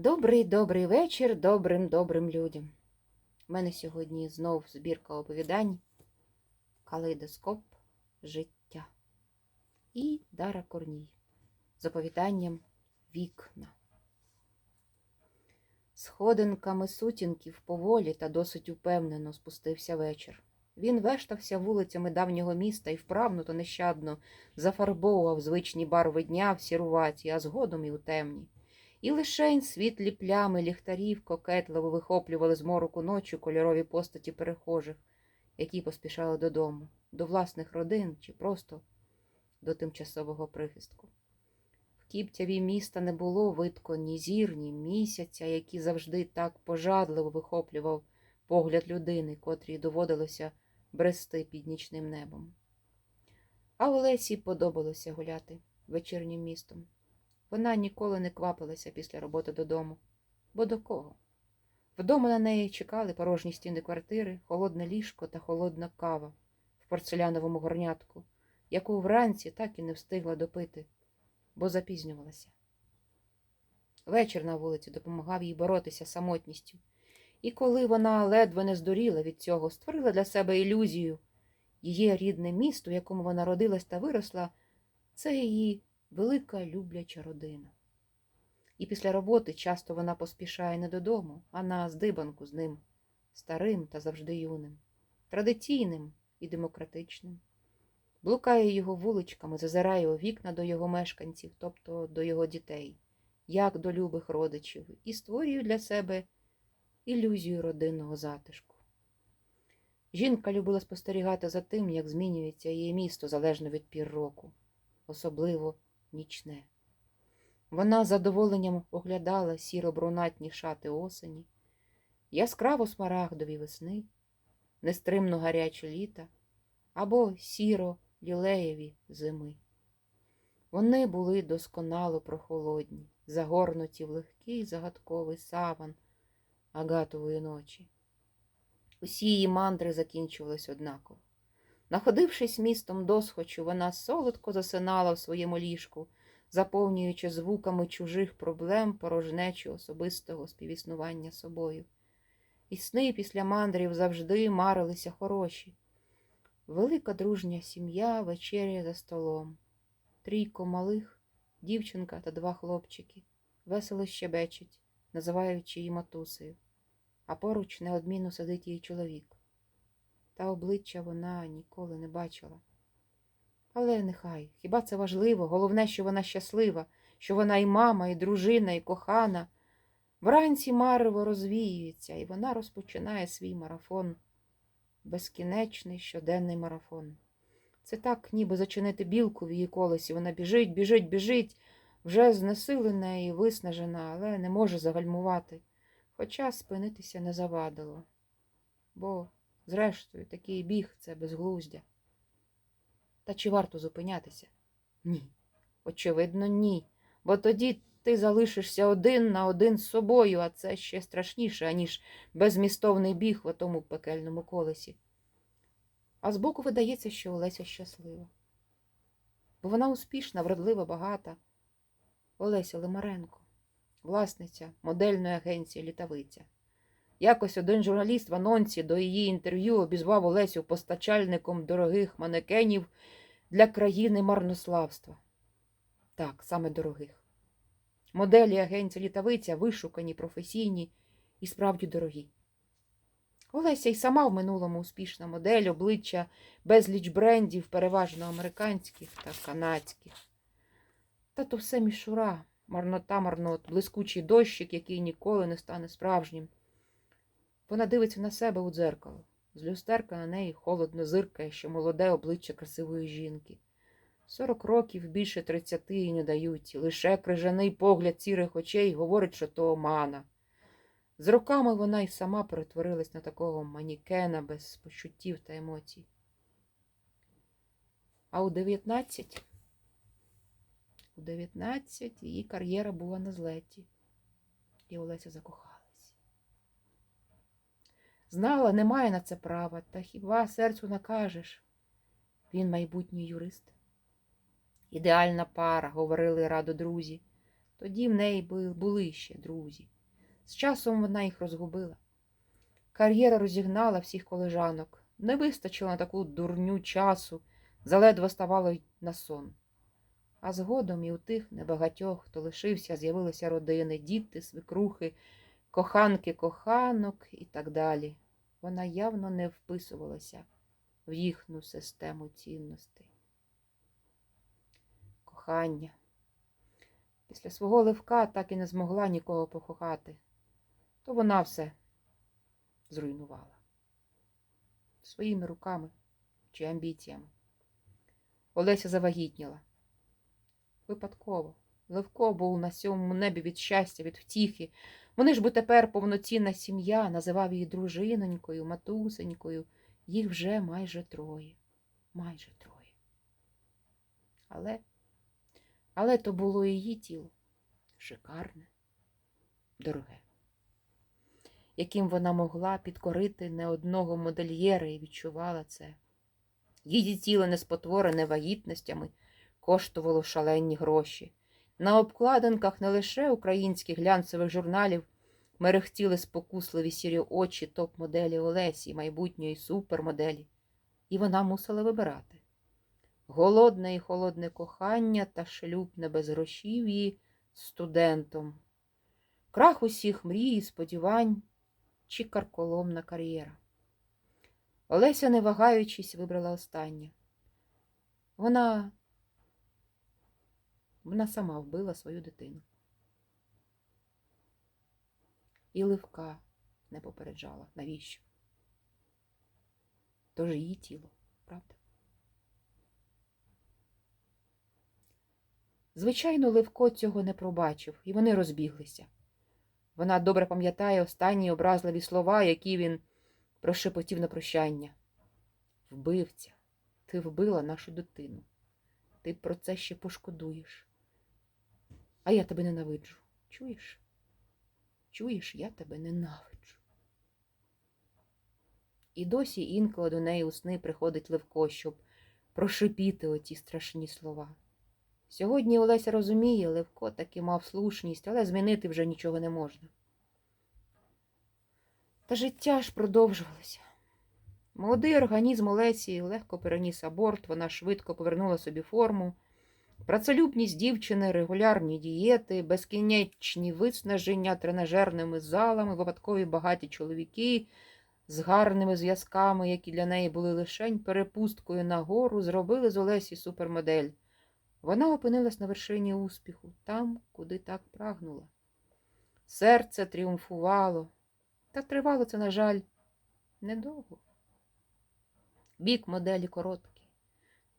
Добрий добрий вечір добрим добрим людям. У мене сьогодні знов збірка оповідань, калейдоскоп життя і Дара Корній з оповіданням Вікна. Сходинками сутінків поволі та досить упевнено спустився вечір. Він вештався вулицями давнього міста і вправно та нещадно зафарбовував звичні барви дня в сіруваті, а згодом і у темні. І лишень світлі плями ліхтарів кокетливо вихоплювали з мороку ночі кольорові постаті перехожих, які поспішали додому, до власних родин чи просто до тимчасового прихистку. В кіптяві міста не було видко ні зір, ні місяця, який завжди так пожадливо вихоплював погляд людини, котрій доводилося брести під нічним небом. А Олесі подобалося гуляти вечірнім містом. Вона ніколи не квапилася після роботи додому. Бо до кого? Вдома на неї чекали порожні стіни квартири, холодне ліжко та холодна кава в порцеляновому горнятку, яку вранці так і не встигла допити, бо запізнювалася. Вечір на вулиці допомагав їй боротися самотністю. І коли вона ледве не здуріла від цього, створила для себе ілюзію. Її рідне місто, в якому вона родилась та виросла, це її велика любляча родина. І після роботи часто вона поспішає не додому, а на здибанку з ним, старим та завжди юним, традиційним і демократичним. Блукає його вуличками, зазирає у вікна до його мешканців, тобто до його дітей, як до любих родичів, і створює для себе ілюзію родинного затишку. Жінка любила спостерігати за тим, як змінюється її місто залежно від пір року, особливо нічне. Вона задоволенням оглядала сіро-брунатні шати осені, яскраво смарагдові весни, нестримно гарячі літа або сіро-лілеєві зими. Вони були досконало прохолодні, загорнуті в легкий загадковий саван агатової ночі. Усі її мандри закінчувались однаково. Находившись містом досхочу, вона солодко засинала в своєму ліжку, заповнюючи звуками чужих проблем порожнечу особистого співіснування собою. І сни після мандрів завжди марилися хороші. Велика дружня сім'я вечеря за столом. Трійко малих, дівчинка та два хлопчики, весело щебечуть, називаючи її матусею, а поруч неодмінно сидить її чоловік та обличчя вона ніколи не бачила. Але нехай, хіба це важливо? Головне, що вона щаслива, що вона і мама, і дружина, і кохана. Вранці марево розвіюється, і вона розпочинає свій марафон, безкінечний щоденний марафон. Це так, ніби зачинити білку в її колесі. Вона біжить, біжить, біжить, вже знесилена і виснажена, але не може загальмувати, хоча спинитися не завадило. Бо Зрештою, такий біг це безглуздя. Та чи варто зупинятися? Ні. Очевидно, ні. Бо тоді ти залишишся один на один з собою, а це ще страшніше, аніж безмістовний біг в тому пекельному колесі. А збоку видається, що Олеся щаслива. Бо вона успішна, вродлива, багата. Олеся Лимаренко, власниця модельної агенції Літавиця. Якось один журналіст в анонсі до її інтерв'ю обізвав Олесю постачальником дорогих манекенів для країни марнославства. Так, саме дорогих. Моделі агенції літавиця вишукані, професійні і справді дорогі. Олеся й сама в минулому успішна модель, обличчя безліч брендів, переважно американських та канадських. Та то все мішура, марнота марнот, блискучий дощик, який ніколи не стане справжнім. Вона дивиться на себе у дзеркало. З люстерка на неї холодно зиркає, що молоде обличчя красивої жінки. Сорок років більше тридцяти їй не дають. Лише крижаний погляд сірих очей говорить, що то омана. З роками вона й сама перетворилась на такого манікена без почуттів та емоцій. А у дев'ятнадцять у дев'ятнадцять її кар'єра була на злеті, і Олеся закохала. Знала, немає на це права, та хіба серцю накажеш? Він майбутній юрист. Ідеальна пара, говорили радо друзі. Тоді в неї були ще друзі. З часом вона їх розгубила. Кар'єра розігнала всіх колежанок. Не вистачило на таку дурню часу, заледве ставало й на сон. А згодом і у тих небагатьох, хто лишився, з'явилися родини, діти, свекрухи, коханки коханок і так далі. Вона явно не вписувалася в їхню систему цінностей. Кохання. Після свого ливка так і не змогла нікого покохати, то вона все зруйнувала своїми руками чи амбіціями. Олеся завагітніла. Випадково. Левко був на сьомому небі від щастя, від втіхи. Вони ж бо тепер повноцінна сім'я, називав її дружинонькою, матусенькою. Їх вже майже троє. Майже троє. Але, але то було її тіло. Шикарне, дороге, яким вона могла підкорити не одного модельєра і відчувала це. Її тіло, неспотворене вагітностями, коштувало шалені гроші. На обкладинках не лише українських глянцевих журналів мерехтіли спокусливі сірі очі топ-моделі Олесі, майбутньої супермоделі, і вона мусила вибирати голодне і холодне кохання та шлюб не без грошів її студентом, крах усіх мрій і сподівань чи карколомна кар'єра. Олеся, не вагаючись, вибрала останнє. Вона вона сама вбила свою дитину. І Ливка не попереджала. Навіщо? Тож її тіло, правда? Звичайно, Левко цього не пробачив, і вони розбіглися. Вона добре пам'ятає останні образливі слова, які він прошепотів на прощання. Вбивця, ти вбила нашу дитину. Ти про це ще пошкодуєш. А я тебе ненавиджу. Чуєш? Чуєш, я тебе ненавиджу. І досі інколи до неї у сни приходить Левко, щоб прошипіти оті страшні слова. Сьогодні Олеся розуміє, Левко таки мав слушність, але змінити вже нічого не можна. Та життя ж продовжувалося. Молодий організм Олесі легко переніс аборт, вона швидко повернула собі форму. Працелюбність дівчини, регулярні дієти, безкінечні виснаження тренажерними залами, випадкові багаті чоловіки з гарними зв'язками, які для неї були лишень перепусткою нагору, зробили з Олесі супермодель. Вона опинилась на вершині успіху, там, куди так прагнула. Серце тріумфувало, та тривало це, на жаль, недовго. Бік моделі короткий,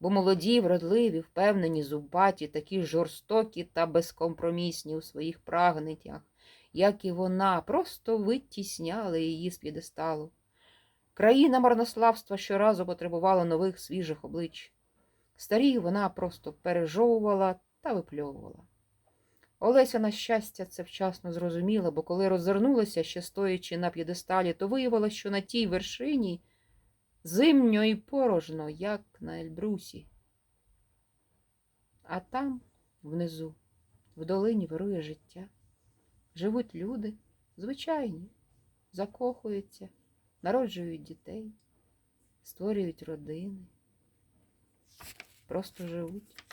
бо молоді, вродливі, впевнені, зубаті, такі жорстокі та безкомпромісні у своїх прагненнях, як і вона, просто витісняли її з п'єдесталу. Країна марнославства щоразу потребувала нових свіжих облич. Старі вона просто пережовувала та випльовувала. Олеся, на щастя, це вчасно зрозуміла, бо коли роззирнулася, ще стоячи на п'єдесталі, то виявилося, що на тій вершині зимньо і порожно, як на Ельбрусі. А там, внизу, в долині вирує життя. Живуть люди, звичайні, закохуються, народжують дітей, створюють родини, просто живуть.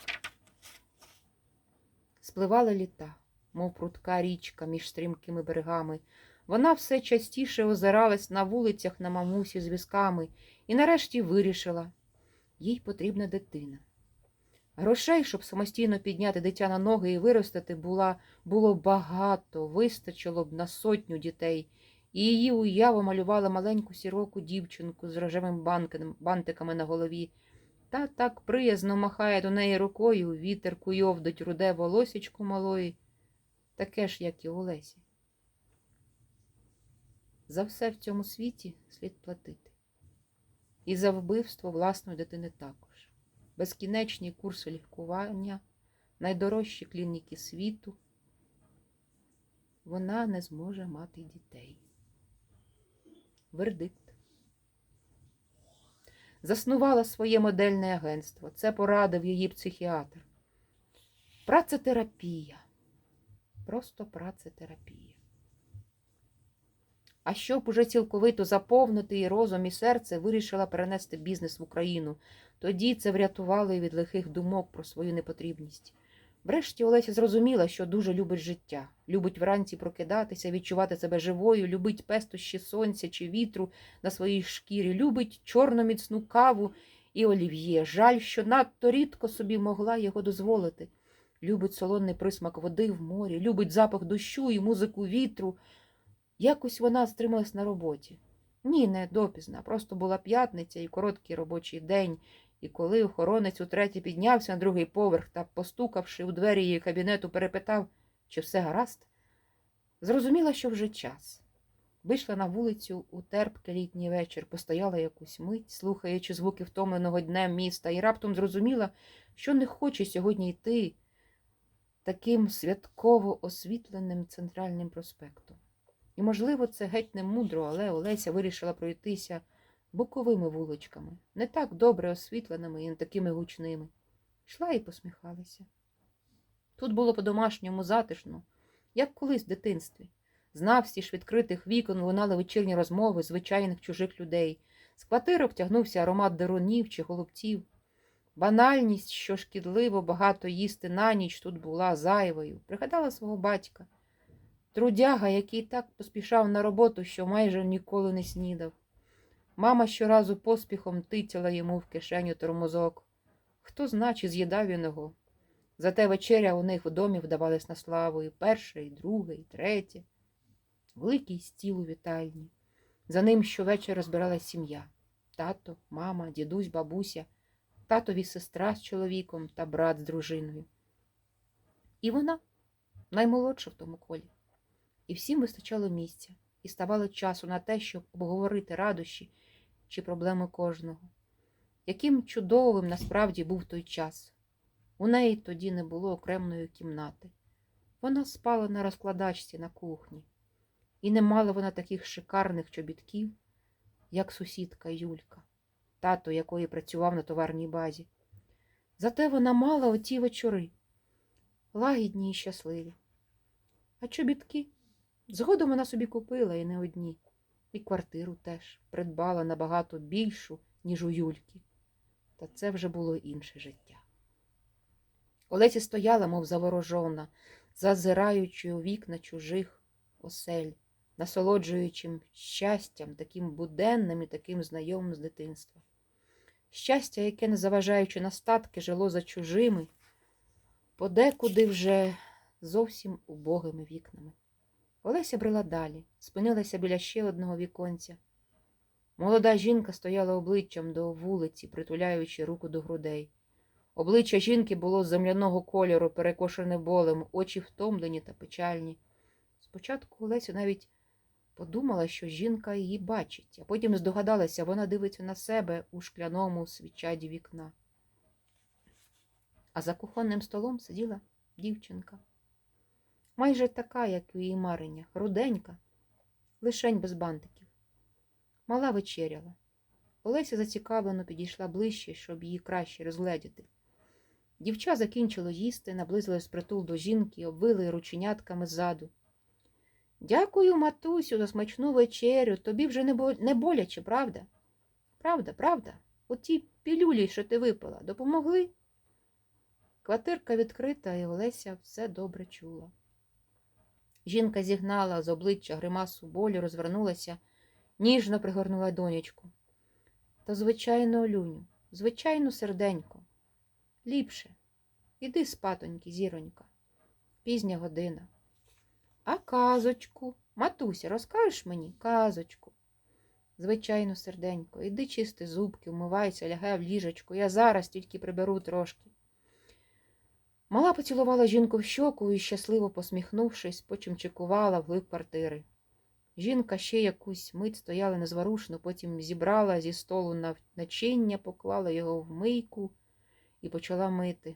Спливали літа, мов прудка річка між стрімкими берегами. Вона все частіше озиралась на вулицях на мамусі з візками і нарешті вирішила їй потрібна дитина. Грошей, щоб самостійно підняти дитя на ноги і виростити, була, було багато, вистачило б на сотню дітей, і її уява малювала маленьку сіроку дівчинку з рожевим бантиками на голові. Та так приязно махає до неї рукою, вітер куйовдить руде волосічку малої, таке ж, як і Олесі. За все в цьому світі слід платити. І за вбивство власної дитини також. Безкінечні курси лікування, найдорожчі клініки світу. Вона не зможе мати дітей. Вердикт. Заснувала своє модельне агентство. Це порадив її психіатр. Працетерапія. просто працетерапія. А щоб уже цілковито заповнити і розум, і серце, вирішила перенести бізнес в Україну. Тоді це врятувало її від лихих думок про свою непотрібність. Врешті Олеся зрозуміла, що дуже любить життя, любить вранці прокидатися, відчувати себе живою, любить пестощі сонця чи вітру на своїй шкірі, любить чорну міцну каву і олів'є. Жаль, що надто рідко собі могла його дозволити. Любить солоний присмак води в морі, любить запах дощу і музику вітру. Якось вона стрималась на роботі. Ні, не допізна, просто була п'ятниця і короткий робочий день, і коли охоронець утретє піднявся на другий поверх та, постукавши у двері її кабінету, перепитав, чи все гаразд, зрозуміла, що вже час. Вийшла на вулицю у терпкий літній вечір, постояла якусь мить, слухаючи звуки втомленого днем міста, і раптом зрозуміла, що не хоче сьогодні йти таким святково освітленим центральним проспектом. І, можливо, це геть не мудро, але Олеся вирішила пройтися боковими вуличками, не так добре освітленими і не такими гучними. Йшла і посміхалася. Тут було по-домашньому затишно, як колись в дитинстві. З навстіж відкритих вікон лунали вечірні розмови звичайних чужих людей. З квартирок тягнувся аромат дерунів чи голубців. Банальність, що шкідливо багато їсти на ніч тут була зайвою. Пригадала свого батька. Трудяга, який так поспішав на роботу, що майже ніколи не снідав. Мама щоразу поспіхом титяла йому в кишеню тормозок. Хто зна, чи з'їдав він його. Зате вечеря у них в домі вдавалась на славу і перше, і друге, і третє. Великий стіл у вітальні. За ним щовечора розбиралась сім'я тато, мама, дідусь, бабуся, татові сестра з чоловіком та брат з дружиною. І вона наймолодша в тому колі. І всім вистачало місця, і ставало часу на те, щоб обговорити радощі чи проблеми кожного. Яким чудовим насправді був той час. У неї тоді не було окремої кімнати. Вона спала на розкладачці на кухні, і не мала вона таких шикарних чобітків, як сусідка Юлька, тато якої працював на товарній базі. Зате вона мала оті вечори, лагідні і щасливі. А чобітки згодом вона собі купила і не одні, і квартиру теж придбала набагато більшу, ніж у Юльки. Та це вже було інше життя. Олеся стояла, мов заворожована, зазираючи у вікна чужих осель, насолоджуючим щастям, таким буденним і таким знайомим з дитинства. Щастя, яке, не заважаючи на статки, жило за чужими, подекуди вже зовсім убогими вікнами. Олеся брела далі, спинилася біля ще одного віконця. Молода жінка стояла обличчям до вулиці, притуляючи руку до грудей. Обличчя жінки було земляного кольору, перекошене болем, очі втомлені та печальні. Спочатку Олеся навіть подумала, що жінка її бачить, а потім здогадалася, вона дивиться на себе у шкляному свічаді вікна. А за кухонним столом сиділа дівчинка. Майже така, як у її мареннях, руденька, лишень без бантиків. Мала вечеряла. Олеся зацікавлено підійшла ближче, щоб її краще розгледіти. Дівча закінчило їсти, наблизилось притул до жінки, обвили рученятками ззаду. Дякую, матусю, за смачну вечерю. Тобі вже не, боляче, правда? Правда, правда? Оті пілюлі, що ти випила, допомогли? Квартирка відкрита, і Олеся все добре чула. Жінка зігнала з обличчя гримасу болю, розвернулася, ніжно пригорнула донечку. Та, звичайно, Олюню, звичайно, серденько. Ліпше. Іди спатоньки, зіронька. Пізня година. А казочку, матуся, розкажеш мені казочку. Звичайно, серденько, іди чисти зубки, вмивайся, лягай в ліжечку. Я зараз тільки приберу трошки. Мала поцілувала жінку в щоку і, щасливо посміхнувшись, потім чекувала вглиб квартири. Жінка ще якусь мить стояла незворушно, потім зібрала зі столу на начиння, поклала його в мийку і почала мити.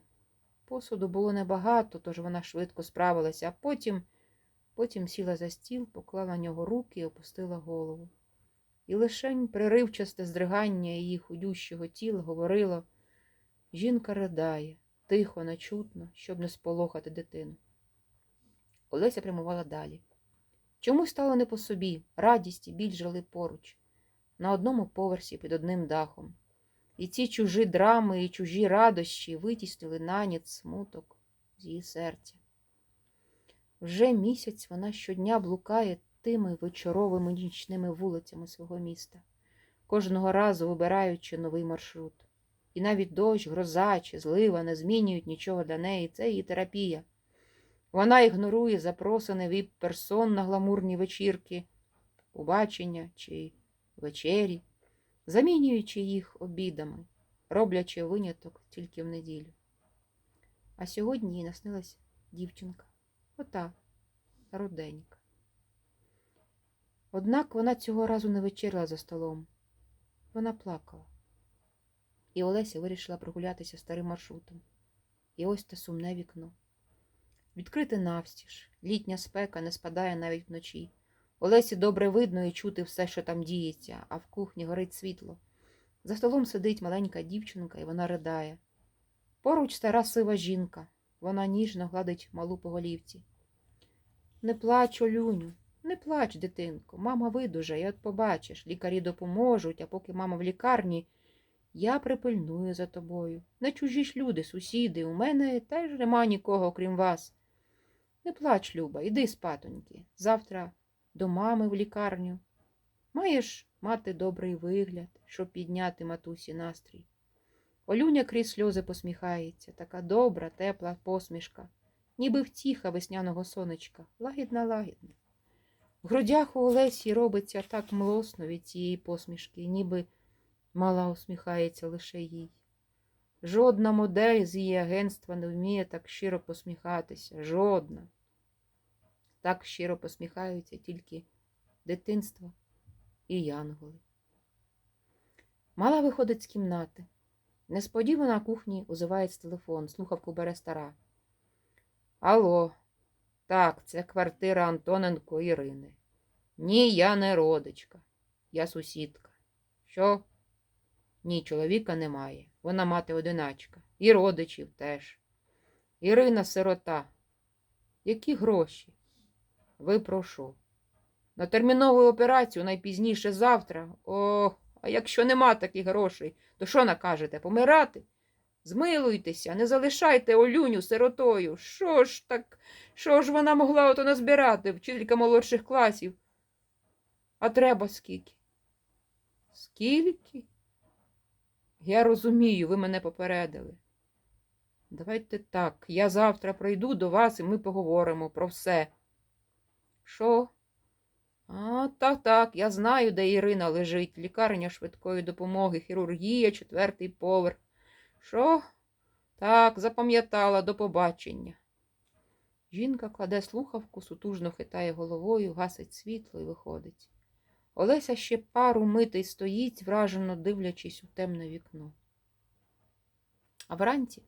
Посуду було небагато, тож вона швидко справилася, а потім, потім сіла за стіл, поклала на нього руки і опустила голову. І лишень приривчасте здригання її худющого тіла говорило жінка ридає, тихо, нечутно, щоб не сполохати дитину. Олеся прямувала далі. Чомусь стало не по собі, радість і біль жили поруч, на одному поверсі під одним дахом. І ці чужі драми і чужі радощі витіснили наніць смуток з її серця. Вже місяць вона щодня блукає тими вечоровими нічними вулицями свого міста, кожного разу вибираючи новий маршрут. І навіть дощ, гроза чи злива не змінюють нічого для неї. Це її терапія. Вона ігнорує запросини від персон на гламурні вечірки, побачення чи вечері, замінюючи їх обідами, роблячи виняток тільки в неділю. А сьогодні їй наснилась дівчинка, ота руденька. Однак вона цього разу не вечеряла за столом. Вона плакала. І Олеся вирішила прогулятися старим маршрутом. І ось те сумне вікно. Відкрите навстіж, літня спека не спадає навіть вночі. Олесі добре видно і чути все, що там діється, а в кухні горить світло. За столом сидить маленька дівчинка, і вона ридає. Поруч стара сива жінка. Вона ніжно гладить малу по голівці. Не плач, Олюню, не плач, дитинко. Мама видужає, от побачиш, лікарі допоможуть, а поки мама в лікарні, я припильную за тобою. Не чужі ж люди, сусіди, у мене теж нема нікого, окрім вас. Не плач, Люба, іди спатоньки. Завтра до мами в лікарню. Маєш мати добрий вигляд, щоб підняти матусі настрій. Олюня крізь сльози посміхається, така добра, тепла посмішка, ніби втіха весняного сонечка, лагідна, лагідна. В грудях у Олесі робиться так млосно від цієї посмішки, ніби мала усміхається лише їй. Жодна модель з її агентства не вміє так щиро посміхатися. Жодна. Так щиро посміхаються тільки дитинство і янголи. Мала виходить з кімнати. Несподівано на кухні узивається телефон, слухавку бере стара. Алло, так, це квартира Антоненко Ірини. Ні, я не родичка, я сусідка. Що? Ні, чоловіка немає. Вона мати одиначка. І родичів теж. Ірина сирота. Які гроші? Ви про що? На термінову операцію найпізніше завтра. Ох, а якщо нема таких грошей, то що накажете? Помирати? Змилуйтеся, не залишайте Олюню сиротою. Що ж так, що ж вона могла ото назбирати, вчителька молодших класів? А треба скільки? Скільки? Я розумію, ви мене попередили. Давайте так, я завтра прийду до вас і ми поговоримо про все. Що? А, так, так, я знаю, де Ірина лежить. Лікарня швидкої допомоги, хірургія, четвертий поверх. Що? Так, запам'ятала до побачення. Жінка кладе слухавку, сутужно хитає головою, гасить світло і виходить. Олеся ще пару митей стоїть, вражено дивлячись у темне вікно. А вранці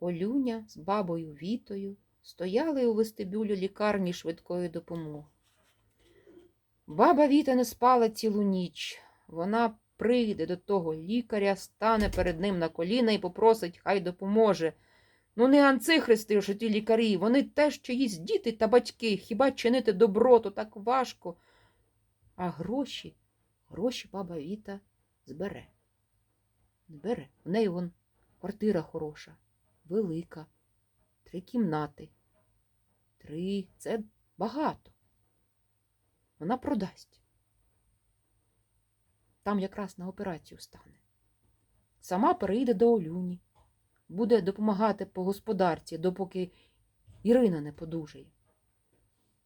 Олюня з бабою Вітою стояли у вестибюлі лікарні швидкої допомоги. Баба Віта не спала цілу ніч. Вона прийде до того лікаря, стане перед ним на коліна і попросить, хай допоможе. Ну, не анцихристи ж ті лікарі, вони теж чиїсь діти та батьки, хіба чинити добро, то так важко. А гроші, гроші баба Віта збере. Збере. В неї вон квартира хороша, велика, три кімнати. Три це багато. Вона продасть. Там якраз на операцію стане. Сама переїде до Олюні, буде допомагати по господарці, допоки Ірина не подужає.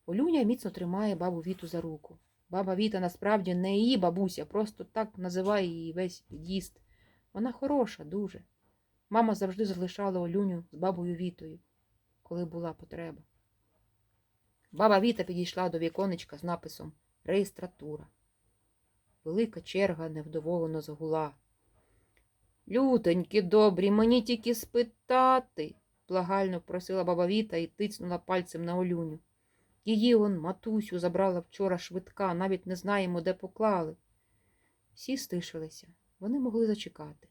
Олюня міцно тримає бабу Віту за руку. Баба Віта насправді не її бабуся, просто так називає її весь під'їзд. Вона хороша, дуже. Мама завжди залишала Олюню з бабою Вітою, коли була потреба. Баба Віта підійшла до віконечка з написом Реєстратура. Велика черга невдоволено загула. Лютоньки добрі, мені тільки спитати, благально просила баба Віта і тицнула пальцем на Олюню. Її он матусю забрала вчора швидка, навіть не знаємо, де поклали. Всі стишилися, вони могли зачекати.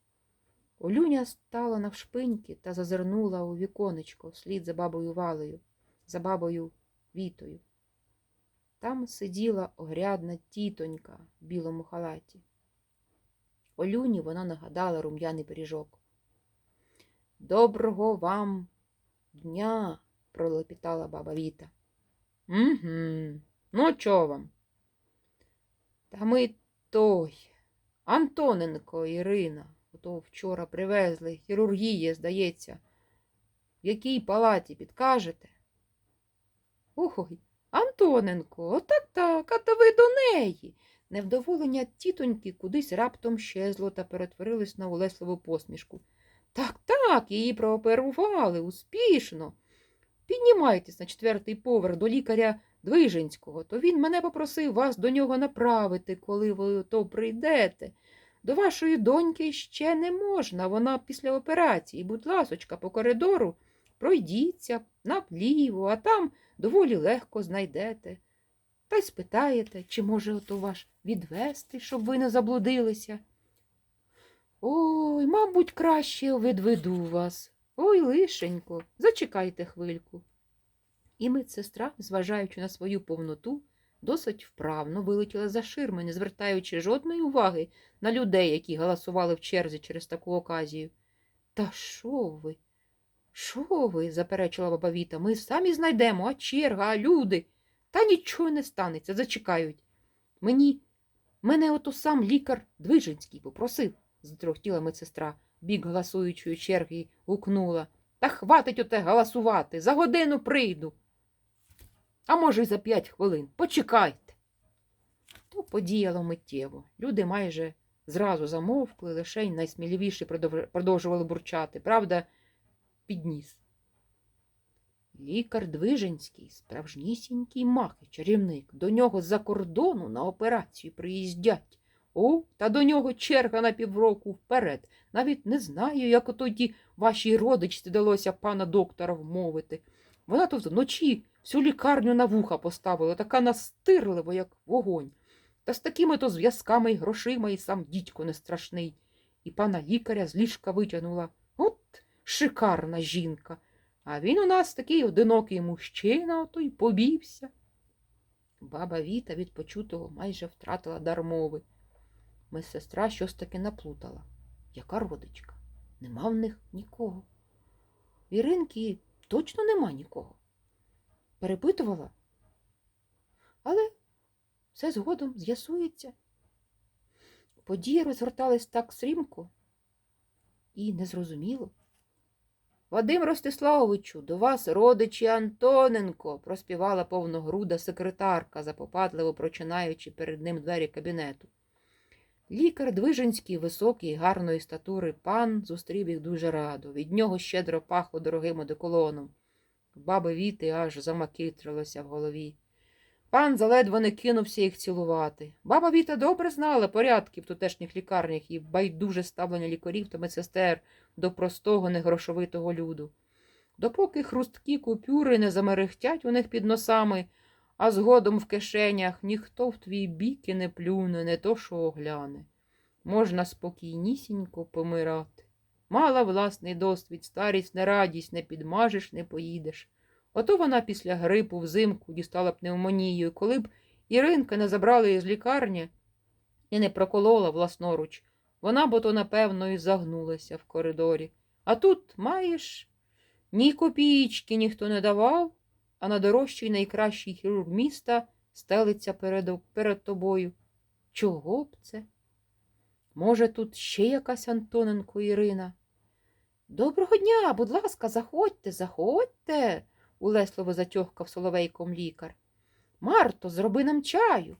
Олюня стала навшпиньки та зазирнула у віконечко вслід за бабою Валею, за бабою вітою. Там сиділа огрядна тітонька в білому халаті. Олюні вона нагадала рум'яний пиріжок. Доброго вам дня, пролепітала баба Віта. Угу. Ну, чого вам? Та ми той. Антоненко Ірина. Ото вчора привезли. Хірургія, здається. В якій палаті підкажете? Ой, Антоненко, отак так, а то ви до неї. Невдоволення тітоньки кудись раптом щезло та перетворилось на улесливу посмішку. Так, так, її прооперували успішно. Піднімайтесь на четвертий поверх до лікаря Движенського, то він мене попросив вас до нього направити, коли ви то прийдете. До вашої доньки ще не можна, вона після операції. Будь ласочка, по коридору пройдіться наліво, а там доволі легко знайдете. Та й спитаєте, чи може ото ваш відвести, щоб ви не заблудилися. Ой, мабуть, краще відведу вас. Ой, лишенько, зачекайте хвильку. І медсестра, зважаючи на свою повноту, досить вправно вилетіла за ширми, не звертаючи жодної уваги на людей, які галасували в черзі через таку оказію. Та що ви? Що ви? заперечила баба Віта. Ми самі знайдемо, а черга, а люди. Та нічого не станеться, зачекають. Мені, мене ото сам лікар Движенський попросив, затрохтіла медсестра, бік галасуючої черги гукнула. Та хватить оте галасувати, за годину прийду. А може, й за п'ять хвилин. Почекайте. То подіяло миттєво. Люди майже зразу замовкли, лише й найсміливіші продовжували бурчати. Правда, підніс. Лікар Движенський, справжнісінький мах і чарівник. До нього з-за кордону на операцію приїздять. О, та до нього черга на півроку вперед. Навіть не знаю, як ото ті вашій родичці вдалося пана доктора вмовити. Вона тут вночі всю лікарню на вуха поставила, така настирлива, як вогонь. Та з такими то зв'язками й грошима і сам дідько не страшний. І пана лікаря з ліжка витягнула. От шикарна жінка. А він у нас такий одинокий мужчина, ото й побівся. Баба Віта від почутого майже втратила дар мови. Медсестра щось таки наплутала. Яка родичка? Нема в них нікого. В Іринки точно нема нікого. Перепитувала. Але все згодом з'ясується. Події розгортались так стрімко і незрозуміло. Вадим Ростиславовичу, до вас родичі Антоненко, проспівала повногруда секретарка, запопадливо прочинаючи перед ним двері кабінету. Лікар Движенський, високий, гарної статури пан, зустрів їх дуже радо. Від нього щедро пахло дорогим одеколоном. Баби Віти аж замакітрилося в голові. Пан заледве не кинувся їх цілувати. Баба Віта добре знала порядки в тутешніх лікарнях і байдуже ставлення лікарів та медсестер до простого негрошовитого люду. Допоки хрусткі купюри не замерехтять у них під носами, а згодом в кишенях ніхто в твій бік і не плюне, не то що огляне. Можна спокійнісінько помирати. Мала власний досвід, старість не радість, не підмажеш, не поїдеш. Ото вона після грипу взимку дістала пневмонію, коли б Іринка не забрала її з лікарні і не проколола власноруч, вона б ото, напевно, і загнулася в коридорі. А тут маєш ні копієчки ніхто не давав, а найдорожчий найкращий хірург міста стелиться перед, перед тобою. Чого б це? Може, тут ще якась Антоненко Ірина? Доброго дня, будь ласка, заходьте, заходьте, улесливо затьохкав соловейком лікар. Марто, зроби нам чаю.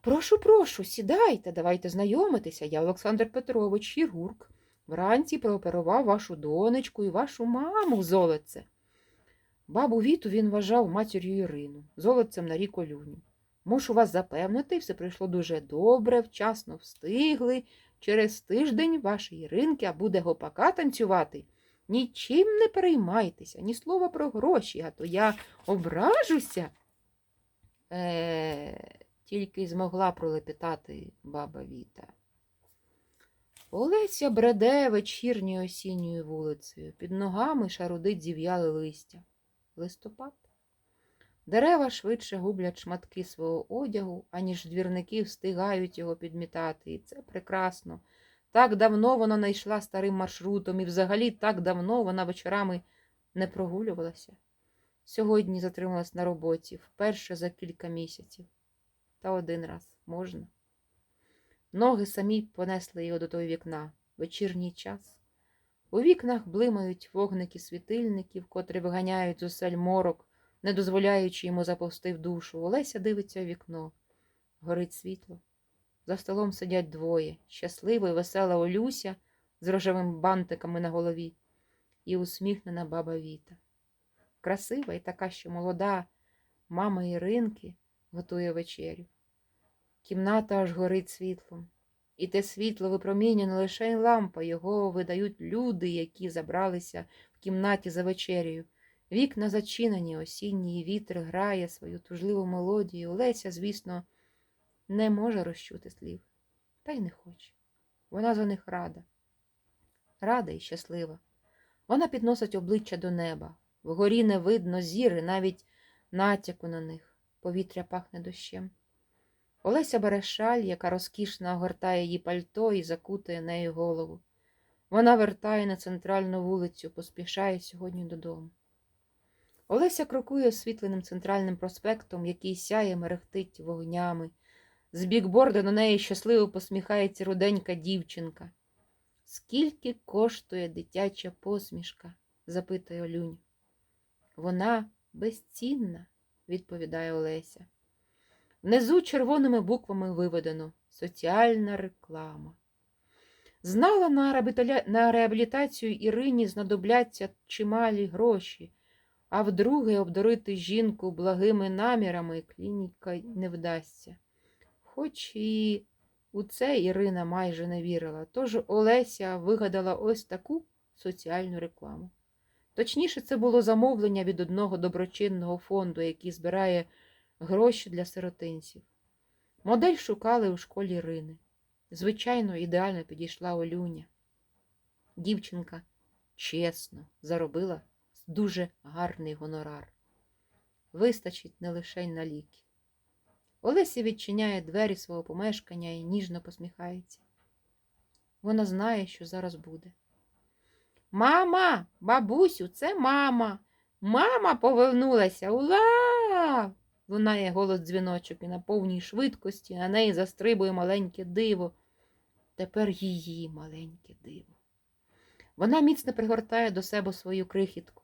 Прошу, прошу, сідайте, давайте знайомитися. Я Олександр Петрович, хірург. Вранці прооперував вашу донечку і вашу маму золоце. Бабу Віту він вважав матір'ю Ірину, золотцем на рік Олюню. Мушу вас запевнити, все прийшло дуже добре, вчасно встигли. Через тиждень вашої Іринки буде гопака танцювати. Нічим не переймайтеся, ні слова про гроші, а то я ображуся. Е, тільки змогла пролепетати баба Віта. Олеся бреде вечірньою осінньою вулицею. Під ногами шарудить зів'яле листя. Листопад. Дерева швидше гублять шматки свого одягу, аніж двірники встигають його підмітати. І це прекрасно. Так давно вона не йшла старим маршрутом, і взагалі так давно вона вечорами не прогулювалася. Сьогодні затрималась на роботі вперше за кілька місяців. Та один раз можна. Ноги самі понесли його до того вікна. Вечірній час. У вікнах блимають вогники світильників, котрі виганяють з осель морок, не дозволяючи йому заповзти в душу. Олеся дивиться у вікно. Горить світло. За столом сидять двоє щаслива і весела Олюся з рожевими бантиками на голові і усміхнена баба Віта. Красива і така, що молода мама Іринки готує вечерю. Кімната аж горить світлом. І те світло випромінює не лише лампа, його видають люди, які забралися в кімнаті за вечерею. Вікна зачинені, осінній вітер грає свою тужливу мелодію. Леся, звісно, не може розчути слів, та й не хоче. Вона за них рада, рада і щаслива. Вона підносить обличчя до неба. Вгорі не видно зіри, навіть натяку на них. Повітря пахне дощем. Олеся бере шаль, яка розкішно огортає її пальто і закутує нею голову. Вона вертає на центральну вулицю, поспішає сьогодні додому. Олеся крокує освітленим центральним проспектом, який сяє мерехтить вогнями. З бікборда на неї щасливо посміхається руденька дівчинка. Скільки коштує дитяча посмішка? запитує Олюнь. Вона безцінна, відповідає Олеся. Внизу червоними буквами виведено соціальна реклама. Знала на, реабілітацію Ірині знадобляться чималі гроші, а вдруге обдурити жінку благими намірами клініка не вдасться. Хоч і у це Ірина майже не вірила, тож Олеся вигадала ось таку соціальну рекламу. Точніше, це було замовлення від одного доброчинного фонду, який збирає гроші для сиротинців. Модель шукали у школі Ірини. Звичайно, ідеально підійшла Олюня. Дівчинка чесно заробила дуже гарний гонорар. Вистачить не лише на ліки. Олеся відчиняє двері свого помешкання і ніжно посміхається. Вона знає, що зараз буде. Мама, бабусю, це мама. Мама повернулася. Ула! Лунає голос дзвіночок і на повній швидкості на неї застрибує маленьке диво. Тепер її маленьке диво. Вона міцно пригортає до себе свою крихітку.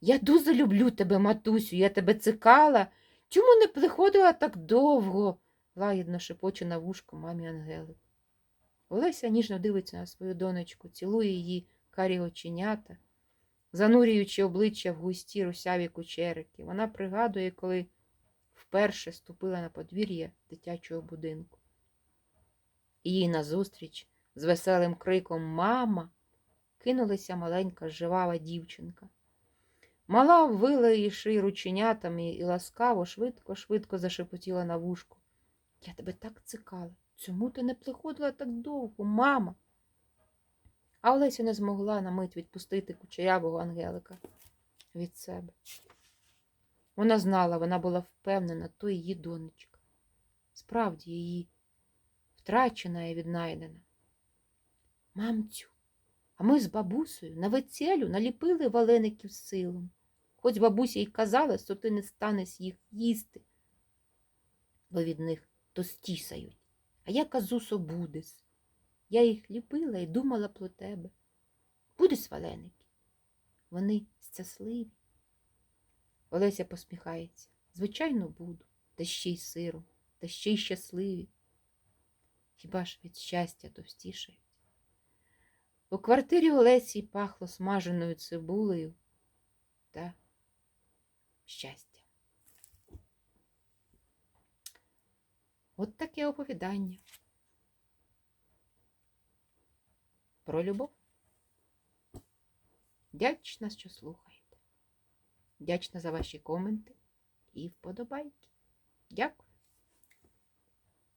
Я дуже люблю тебе, матусю, я тебе цикала. Чому не приходила так довго? лагідно шепоче на вушко мамі Ангели. Олеся ніжно дивиться на свою донечку, цілує її карі оченята, занурюючи обличчя в густі русяві кучерики. Вона пригадує, коли вперше ступила на подвір'я дитячого будинку. І їй назустріч з веселим криком Мама кинулася маленька живава дівчинка. Мала ввила її шиї рученятами і ласкаво, швидко-швидко зашепотіла на вушку. Я тебе так цикала. Чому ти не приходила так довго, мама? А Олеся не змогла на мить відпустити кучерявого Ангелика від себе. Вона знала, вона була впевнена, то її донечка. Справді її втрачена і віднайдена. Мамцю, а ми з бабусею на вецелю наліпили валеників силом. Хоч бабуся й казала, що ти не станеш їх їсти, бо від них тостісають. А я казу, що будеш. Я їх ліпила і думала про тебе. Будеш валеники? Вони щасливі. Олеся посміхається. Звичайно, буду, та ще й сиром, та ще й щасливі. Хіба ж від щастя товстішають? У квартирі Олесі пахло смаженою цибулею та щастя. От таке оповідання. Про любов. Вдячна, що слухаєте. Вдячна за ваші коменти і вподобайки. Дякую.